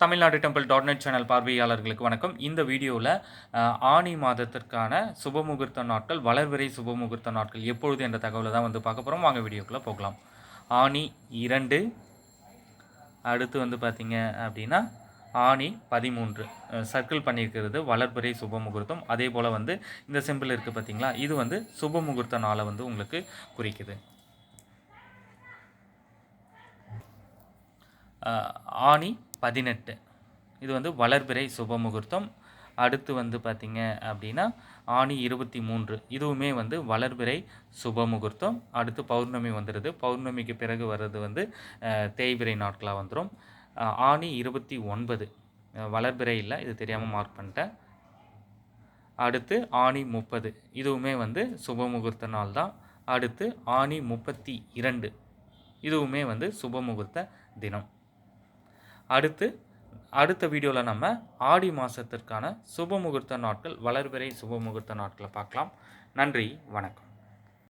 Tamil Nadu temple dot net channel பார்வையாளர்களுக்கு வணக்கம். இந்த வீடியோவில் ஆணி மாதத்திற்கான சுபமுகூர்த்த நாட்கள் வளர்விரை சுபமுகூர்த்த நாட்கள் எப்பொழுது என்ற தகவலை தான் வந்து பார்க்க போகிறோம் வாங்க வீடியோக்குள்ளே போகலாம். ஆணி இரண்டு அடுத்து வந்து பார்த்தீங்க அப்படின்னா ஆணி பதிமூன்று. சர்க்கிள் பண்ணியிருக்கிறது வளர்பிறை சுபமுகூர்த்தம். அதே போல் வந்து இந்த சிம்பிள் இருக்குது பார்த்திங்களா இது வந்து சுபமுகூர்த்த நாளை வந்து உங்களுக்கு குறிக்குது. ஆணி பதினெட்டு. இது வந்து வளர்பிறை சுப முகூர்த்தம் அடுத்து வந்து பார்த்திங்க அப்படின்னா ஆணி இருபத்தி மூன்று. இதுவுமே வந்து வளர்பிறை சுப முகூர்த்தம் அடுத்து பௌர்ணமி வந்துடுது பௌர்ணமிக்கு பிறகு வர்றது வந்து தேய்பிறை நாட்களாக வந்துடும் ஆணி இருபத்தி ஒன்பது. வளர்பிறை இல்லை இது தெரியாமல் மார்க் பண்ணிட்டேன். அடுத்து ஆணி முப்பது. இதுவுமே வந்து சுப முகூர்த்த நாள் தான். அடுத்து ஆணி முப்பத்தி இரண்டு. இதுவுமே வந்து சுப முகூர்த்த தினம். அடுத்து அடுத்த வீடியோவில் நம்ம ஆடி மாதத்திற்கான சுப முகூர்த்த நாட்கள் வளர்பிறை சுபமுகூர்த்த நாட்களை பார்க்கலாம். நன்றி வணக்கம்.